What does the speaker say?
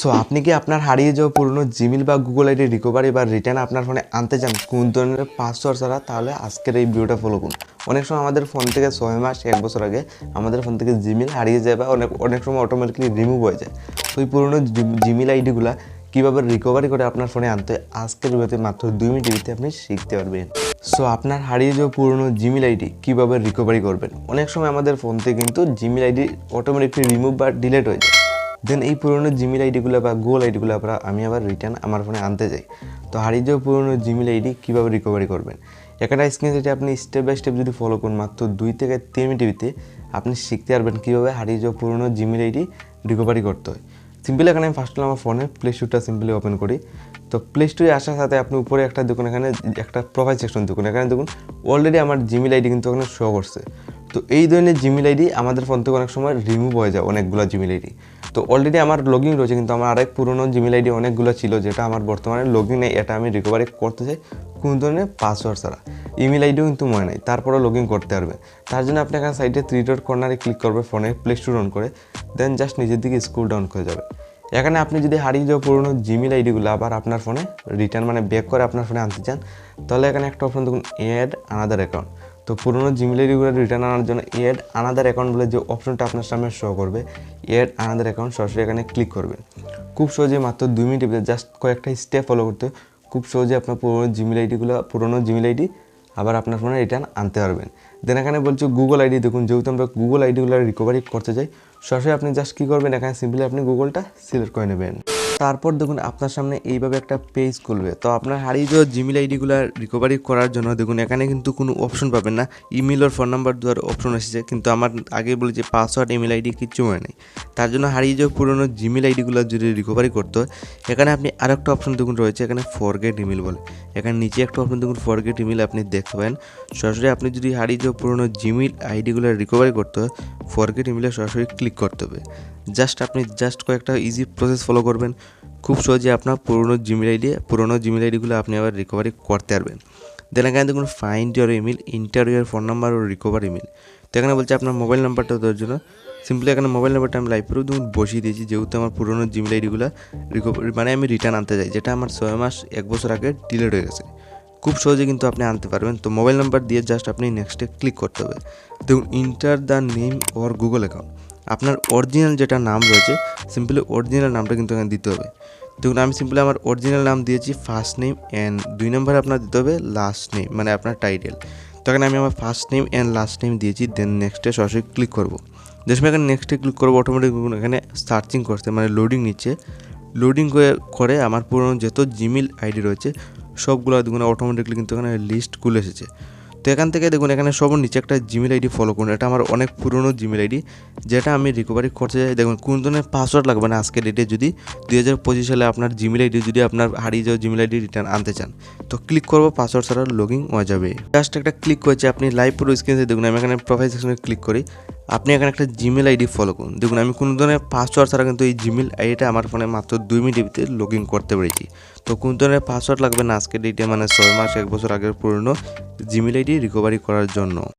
So আপনি কি আপনার হারিয়ে যাওয়া পুরনো জিমেল বা গুগল আইডি রিকভারি বা রিটার্ন আপনার ফোনে আনতে চান কোন ধরনের পাসওয়ার্ড ছাড়া, তাহলে আজকের এই ভিডিওটা ফলো করুন। অনেক সময় আমাদের ফোন থেকে ছয় মাস, এক বছর আগে আমাদের ফোন থেকে জিমেল হারিয়ে যায় বা অনেক অনেক সময় অটোমেটিকলি রিমুভ হয়ে যায়। তো এই পুরনো জিমেল আইডিগুলো কীভাবে রিকভারি করে আপনার ফোনে আনতে আজকের ভিডিওতে মাত্র দুই মিনিট ভিতরে আপনি শিখতে পারবেন। সো আপনার হারিয়ে যাওয়া পুরনো জিমেল আইডি কীভাবে রিকভারি করবেন? অনেক সময় আমাদের ফোন থেকে কিন্তু জিমেল আইডি অটোমেটিকলি রিমুভ বা ডিলেট হয়ে যায়। দেন এই পুরনো জিমেল আইডিগুলো বা গুগল আইডিগুলো আবার আমি আবার রিটার্ন আমার ফোনে আনতে যাই। তো হারিয়ে যাওয়া পুরনো জিমেল আইডি কীভাবে রিকভারি করবেন? একটা স্ক্রিন যেটা আপনি স্টেপ বাই স্টেপ যদি ফলো করুন, মাত্র দুই থেকে তিন মিনিটের আপনি শিখতে পারবেন কীভাবে হারিয়ে যাওয়া পুরনো জিমেল আইডি রিকভারি করতে হয়। সিম্পলি এখানে আমি ফার্স্ট আমার ফোনে প্লে স্টোরটা সিম্পলি ওপেন করি। তো প্লে স্টোরে আসার সাথে আপনি উপরে একটা দেখুন এখানে একটা প্রোফাইল সেকশন দেখুন এখানে দেখুন অলরেডি আমার জিমেল আইডি কিন্তু ওখানে শো করছে। তো এই ধরনের জিমেল আইডি আমাদের ফোন থেকে অনেক সময় রিমুভ হয়ে যায়, অনেকগুলো জিমেল আইডি তো অলরেডি আমার লগ রয়েছে, কিন্তু আমার আরেক পুরনো জিমেল আইডি অনেকগুলো ছিল, যেটা আমার বর্তমানে লগ নেই, এটা আমি রিকভারি করতে চাই কোন ধরনের পাসওয়ার্ড ছাড়া। ইমেল আইডিও কিন্তু মনে নেই তারপরে লগ ইন করতে পারবে তার জন্য আপনি এখানে সাইডে থ্রি ডট কর্নারে ক্লিক করবে ফোনে প্লে স্টোর অন করে দেন জাস্ট নিজের দিকে স্কুল ডাউন করে যাবে। এখানে আপনি যদি হারিয়ে যাওয়া পুরনো জিমেল আইডিগুলো আবার আপনার ফোনে রিটার্ন মানে ব্যাক করে আপনার ফোনে আনতে চান, তাহলে এখানে একটা অপশন দেখুন অ্যাড আনাদার অ্যাকাউন্ট তো পুরনো জিমেল আইডিগুলো রিটার্ন আনার জন্য এড আনাদার অ্যাকাউন্ট বলে যে অপশনটা আপনার সামনে শো করবে এড আনাদার অ্যাকাউন্ট সরাসরি এখানে ক্লিক করবেন খুব সহজে মাত্র দুই মিনিট জাস্ট কয়েকটা স্টেপ ফলো করতে খুব সহজে আপনার পুরনো জিমেল আইডিগুলো পুরনো জিমেল আইডি আবার আপনার ফোনে রিটার্ন আনতে পারবেন। দেন এখানে বলছে গুগল আইডি দেখুন যেহেতু আমরা গুগল আইডিগুলো রিকভারি করতে চাই, সরাসরি আপনি জাস্ট কী করবেন, এখানে সিম্পলি আপনি গুগলটা সিলেক্ট করে নেবেন। তারপর দেখুন আপনার সামনে এইভাবে একটা পেজ খুলবে। তো আপনার হারিয়ে যাওয়া জিমেল আইডিগুলো রিকভারি করার জন্য দেখুন, এখানে কিন্তু কোনো অপশন পাবেন না। ইমেল আর ফোন নাম্বার দেওয়ার অপশন এসেছে কিন্তু আমার আগে বলেছি পাসওয়ার্ড ইমেল আইডি কিচ্ছু মনে নেই। তার জন্য হারিয়ে যাওয়া পুরনো জিমেল আইডিগুলো যদি রিকভারি করতে হয়, এখানে আপনি আরেকটা অপশন দেখুন রয়েছে, এখানে ফরগেট ইমেল বলে। এখানে নিচে একটা অপশন দেখুন ফরগেট ইমেল আপনি দেখতে পাবেন সরাসরি আপনি যদি হারিয়ে যাওয়া পুরনো জিমেল আইডিগুলো রিকভারি করতে হয় ফরগেট ইমেলে সরাসরি ক্লিক করতে হবে। জাস্ট আপনি জাস্ট কয়েকটা ইজি প্রসেস ফলো করবেন। খুব সহজে আপনার পুরনো জিমেল আইডি পুরোনো জিমেল আইডিগুলো আপনি আবার রিকভারি করতে পারবেন। দেন এখানে দেখুন find your email enter your phone number or recover email তো এখানে বলছে আপনার মোবাইল নাম্বারটা দেওয়ার জন্য। সিম্পলি এখানে মোবাইল নাম্বারটা আমি লাইভ লাইভেও দেখুন বসিয়ে দিয়েছি। যেহেতু আমার পুরনো জিমেল আইডিগুলো রিকভারি মানে আমি রিটার্ন আনতে চাই, যেটা আমার ছয় মাস, এক বছর আগে ডিলেট হয়ে গেছে। খুব সহজে কিন্তু আপনি আনতে পারবেন। তো মোবাইল নাম্বার দিয়ে জাস্ট আপনি নেক্সটে ক্লিক করতে হবে। দেখুন enter the name or Google account আপনার অরিজিনাল যেটা নাম রয়েছে সিম্পলি অরিজিনাল নামটা কিন্তু এখানে দিতে হবে। দেখুন, আমি সিম্পলি আমার অরিজিনাল নাম দিয়েছি ফার্স্ট নেম অ্যান্ড দুই নম্বরে আপনার দিতে হবে লাস্ট নেম মানে আপনার টাইটেল তো এখানে আমি আমার first name and last name দিয়েছি দেন নেক্সটে সরাসরি ক্লিক করব। যেসব এখানে নেক্সটে ক্লিক করব অটোমেটিক এখানে সার্চিং করতে মানে লোডিং নিচ্ছে। লোডিং করে আমার পুরনো যত জিমেল আইডি রয়েছে সবগুলো দেখুন অটোমেটিকলি কিন্তু এখানে লিস্ট খুলে এসেছে। তো এখান থেকে দেখুন, এখানে সব নিচে একটা জিমেল আইডি ফলো করুন। এটা আমার অনেক পুরনো জিমেল আইডি যেটা আমি রিকভারি করতে চাই দেখুন, কোন ধরনের পাসওয়ার্ড লাগবে না আজকে ডেটে যদি দুই হাজার পঁচিশ সালে আপনার জিমেল আইডি যদি আপনার হারিয়ে যাওয়া জিমেল আইডি রিটার্ন আনতে চান। তো ক্লিক করব পাসওয়ার্ড ছাড়া লগ হয়ে যাবে। জাস্ট একটা ক্লিক করেছে, আপনি লাইভ পুরো স্ক্রিনে দেখুন, আমি এখানে প্রোফাইল সেকশনে ক্লিক করি। আপনি এখানে একটা জিমেল আইডি ফলো করুন। দেখুন, আমি কোনো ধরনের পাসওয়ার্ড ছাড়া কিন্তু এই জিমেল আইডিটা আমার ফোনে মাত্র দুই মিনিটের ভিতরে লগ ইন করতে পেরেছি। তো কোনো ধরনের পাসওয়ার্ড লাগবে না আজকের ডেটে মানে ছয় মাস, এক বছর আগের পুরনো জিমেল আইডি রিকভারি করার জন্য।